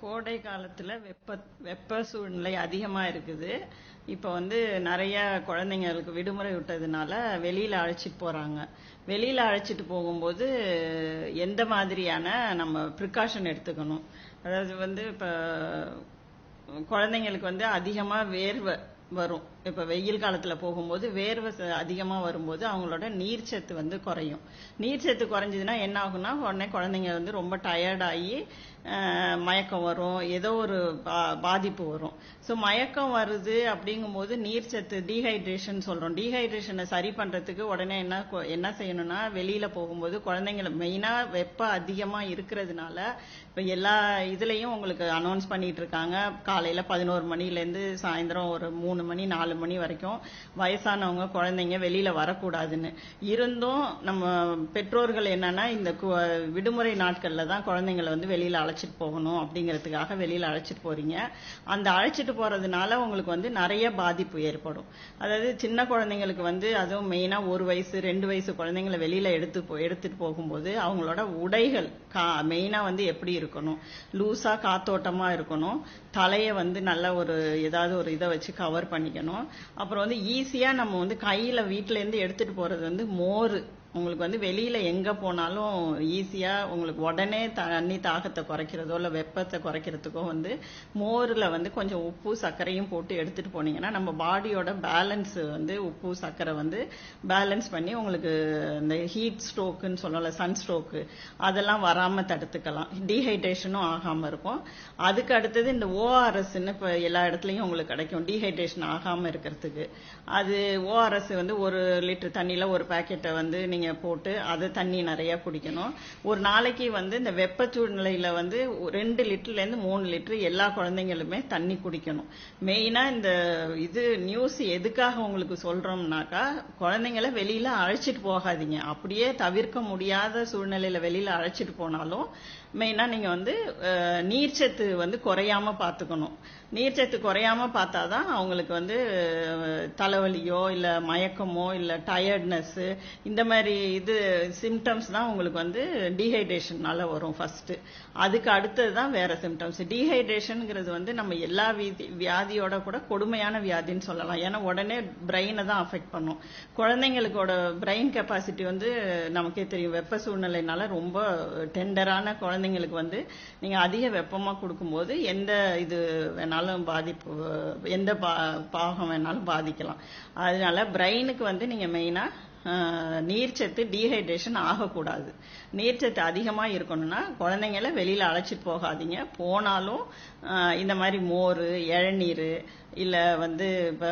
கோடை காலத்துல வெப்ப வெப்ப சூழ்நிலை அதிகமா இருக்குது. இப்போ வந்து நிறைய குழந்தைங்களுக்கு விடுமுறை விட்டதுனால வெளியில அழைச்சிட்டு போறாங்க. வெளியில அழைச்சிட்டு போகும்போது எந்த மாதிரியான நம்ம ப்ரிகாஷன் எடுத்துக்கணும்? அதாவது வந்து இப்ப குழந்தைங்களுக்கு வந்து அதிகமா வேர்வை வரும். இப்போ வெயில் காலத்தில் போகும்போது வேர்வை ச- வரும்போது அவங்களோட நீர்ச்சத்து வந்து குறையும். நீர்ச்சத்து குறைஞ்சதுன்னா என்ன ஆகும்னா உடனே குழந்தைங்க வந்து ரொம்ப டயர்டாகி மயக்கம் வரும். ஏதோ ஒரு பா- பாதிப்பு வரும். ஸோ மயக்கம் வருது அப்படிங்கும்போது நீர்ச்சத்து டீஹைட்ரேஷன் சொல்கிறோம் டீஹைட்ரேஷனை சரி பண்ணுறதுக்கு உடனே என்ன கொ- என்ன செய்யணும்னா வெளியில் போகும்போது குழந்தைங்களை மெயினாக வெப்பம் அதிகமாக இருக்கிறதுனால இப்போ எல்லா இதுலேயும் உங்களுக்கு அனௌன்ஸ் பண்ணிட்டு இருக்காங்க. காலையில் பதினோரு மணிலேருந்து சாயந்தரம் ஒரு மூணு மணி நாலு நாலு மணி வரைக்கும் வயசானவங்க குழந்தைங்க வெளியில வரக்கூடாதுன்னு. இருந்தும் நம்ம பெற்றோர்கள் என்னன்னா இந்த கு- விடுமுறை நாட்கள்ல தான் குழந்தைங்களை வந்து வெளியில அழைச்சிட்டு போகணும் அப்படிங்கிறதுக்காக வெளியில அழைச்சிட்டு போறீங்க. அந்த அழைச்சிட்டு போறதுனால உங்களுக்கு வந்து நிறைய பாதிப்பு ஏற்படும். அதாவது சின்ன குழந்தைங்களுக்கு வந்து அதுவும் மெயினா ஒரு வயசு ரெண்டு வயசு குழந்தைங்களை வெளியில எடுத்து எடுத்துட்டு போகும்போது அவங்களோட உடைகள் மெயினா வந்து எப்படி இருக்கணும்? லூசா காத்தோட்டமா இருக்கணும். தலையை வந்து நல்ல ஒரு ஏதாவது ஒரு இதை வச்சு கவர் பண்ணிக்கணும். அப்புறம் வந்து ஈஸியா நம்ம வந்து கையில வீட்ல இருந்து எடுத்துட்டு போறது வந்து மோர். உங்களுக்கு வந்து வெளியில எங்க போனாலும் ஈஸியா உங்களுக்கு உடனே தண்ணி தாகத்தை குறைக்கிறதோ இல்ல வெப்பத்தை குறைக்கிறதுக்கோ வந்து மோர்ல வந்து கொஞ்சம் உப்பு சர்க்கரையும் போட்டு எடுத்துட்டு போனீங்கன்னா நம்ம பாடியோட பேலன்ஸ் வந்து உப்பு சர்க்கரை வந்து பேலன்ஸ் பண்ணி உங்களுக்கு இந்த ஹீட் ஸ்ட்ரோக்குன்னு சொல்லலை சன் ஸ்ட்ரோக்கு அதெல்லாம் வராம தடுத்துக்கலாம். டீஹைட்ரேஷனும் ஆகாம இருக்கும். அதுக்கு அடுத்தது இந்த ஓஆர்எஸ்ன்னு இப்ப எல்லா இடத்துலயும் உங்களுக்கு கிடைக்கும். டீஹைட்ரேஷன் ஆகாம இருக்கிறதுக்கு. அது ஓஆர்எஸ் வந்து ஒரு லிட்டர் தண்ணியில ஒரு பாக்கெட்டை வந்து நீங்க போட்டு அது தண்ணி நிறைய குடிக்கணும். ஒரு நாளைக்கு வந்து இந்த வெப்ப சூழ்நிலையில வந்து ரெண்டு லிட்டர்ல இருந்து மூணு லிட்டர் எல்லா குழந்தைங்களுமே தண்ணி குடிக்கணும். மெயினா இந்த இது நியூஸ் எதுக்காக உங்களுக்கு சொல்றோம்னாக்கா குழந்தைங்களை வெளியில அழைச்சிட்டு போகாதீங்க. அப்படியே தவிர்க்க முடியாத சூழ்நிலையில வெளியில அழைச்சிட்டு போனாலும் மெயினா நீங்க வந்து நீர்ச்சத்து வந்து குறையாம பாத்துக்கணும் நீர்ச்சத்து குறையாம பார்த்தாதான் அவங்களுக்கு வந்து தலைவலியோ இல்ல மயக்கமோ இல்ல டயர்ட்னஸ் இந்த மாதிரி இது சிம்டம்ஸ் தான் உங்களுக்கு வந்து டீஹைட்ரேஷன்னால வரும் ஃபர்ஸ்ட் அதுக்கு அடுத்தது தான் வேற சிம்டம்ஸ் டீஹைட்ரேஷனுங்கிறது வந்து நம்ம எல்லா வீதி வியாதியோட கூட கொடுமையான வியாதின்னு சொல்லலாம். ஏன்னா உடனே பிரெயினை தான் அஃபெக்ட் பண்ணும். குழந்தைங்களுக்கோட பிரெயின் கெப்பாசிட்டி வந்து நமக்கே தெரியும். வெப்ப சூழ்நிலைனால ரொம்ப டெண்டரான குழந்தைங்களுக்கு வந்து நீங்க அதிக வெப்பமா கொடுக்கும்போது எந்த இது வேணாலும் பாதிப்பு எந்த பா- பாகம் வேணாலும் பாதிக்கலாம். அதனால பிரெயினுக்கு வந்து நீங்க மெயினா நீர்ச்சத்து டீஹைட்ரேஷன் ஆகக்கூடாது. நீர்ச்சத்து அதிகமாக இருக்கணும்னா குழந்தைங்கள வெளியில் அழைச்சிட்டு போகாதீங்க. போனாலும் இந்த மாதிரி மோர் இளநீர் இல்லை வந்து இப்போ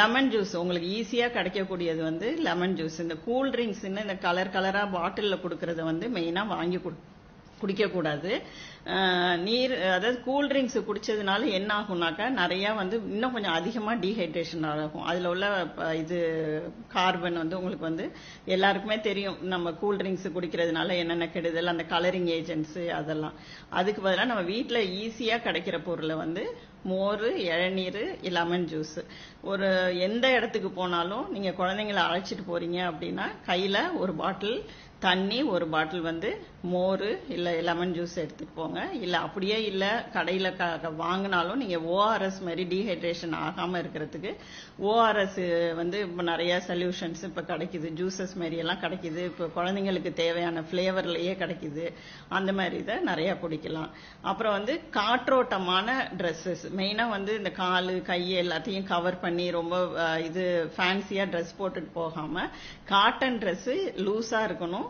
லெமன் ஜூஸ் உங்களுக்கு ஈஸியாக கிடைக்கக்கூடியது வந்து லெமன் ஜூஸ் இந்த கூல் ட்ரிங்க்ஸ்ன்னு இந்த கலர் கலராக பாட்டிலில் கொடுக்கறத வந்து மெயினாக வாங்கி கொடு குடிக்கக்கூடாது. நீர் அதாவது கூல்ட்ரிங்க்ஸ் குடிச்சதுனால என்ன ஆகும்னாக்கா நிறைய வந்து இன்னும் கொஞ்சம் அதிகமாக டீஹைட்ரேஷன் ஆகும். அதில் உள்ள ப- இது கார்பன் வந்து உங்களுக்கு வந்து எல்லாருக்குமே தெரியும். நம்ம கூல்ட்ரிங்க்ஸ் குடிக்கிறதுனால என்னென்ன கெடுதல் அந்த கலரிங் ஏஜென்ட்ஸ் அதெல்லாம். அதுக்கு பதிலாக நம்ம வீட்டில் ஈஸியாக கிடைக்கிற பொருளை வந்து மோர் இளநீர் லெமன் ஜூஸ் ஒரு எந்த இடத்துக்கு போனாலும் நீங்கள் குழந்தைங்களை அழைச்சிட்டு போறீங்க அப்படின்னா கையில் ஒரு பாட்டில் தண்ணி ஒரு பாட்டில் வந்து மோர் இல்லை லெமன் ஜூஸ் எடுத்துக்கோங்க போங்க. அப்படியே இல்லை கடையில் க- க- வாங்கினாலும் நீங்கள் ஓஆர்எஸ் மாதிரி டீஹைட்ரேஷன் ஆகாமல் இருக்கிறதுக்கு ஓஆர்எஸ் வந்து இப்போ நிறைய சொல்யூஷன்ஸ் இப்போ கிடைக்குது. ஜூஸஸ் மாதிரி எல்லாம் கிடைக்குது. இப்போ குழந்தைங்களுக்கு தேவையான ஃப்ளேவர்லையே கிடைக்குது. அந்த மாதிரி இதை நிறையா குடிக்கலாம். அப்புறம் வந்து காற்றோட்டமான ட்ரெஸ்ஸஸ் மெயினாக வந்து இந்த கால் கை எல்லாத்தையும் கவர் பண்ணி ரொம்ப இது ஃபேன்சியாக ட்ரெஸ் போட்டுட்டு போகாமல் காட்டன் ட்ரெஸ்ஸு லூஸாக இருக்கணும்.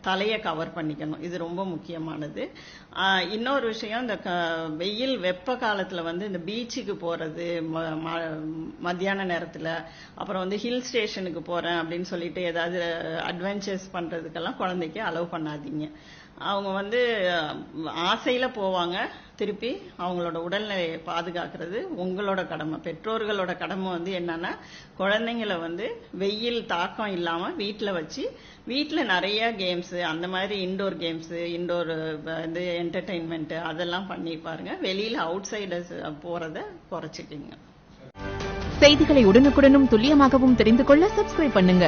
தலையை கவர் பண்ணிக்கணும். இது ரொம்ப முக்கியமானது. இன்னொரு விஷயம் இந்த க- வெயில் வெப்ப காலத்தில் வந்து இந்த பீச்சுக்கு போகிறது மத்தியான நேரத்தில் அப்புறம் வந்து ஹில் ஸ்டேஷனுக்கு போகிறேன் அப்படின்னு சொல்லிட்டு ஏதாவது அட்வென்ச்சர்ஸ் பண்ணுறதுக்கெல்லாம் குழந்தைக்கு அலோவ் பண்ணாதீங்க. அவங்க வந்து ஆசையில் போவாங்க. திருப்பி அவங்களோட உடல்நிலையை பாதுகாக்கிறது உங்களோட கடமை. பெற்றோர்களோட கடமை வந்து என்னன்னா குழந்தைங்களை வந்து வெயில் தாக்கம் இல்லாமல் வீட்டில் வச்சு வீட்டில் நிறைய கேம்ஸ் அந்த மாதிரி இன்டோர் கேம்ஸ் இன்டோர் இது என்டர்டைன்மெண்ட் அதெல்லாம் பண்ணி பாருங்க. வெளியில அவுட் சைடர்ஸ் போறத குறைச்சிக்கிங்க. செய்திகளை உடனுக்குடனும் துல்லியமாகவும் தெரிந்து கொள்ள சப்ஸ்கிரைப் பண்ணுங்க.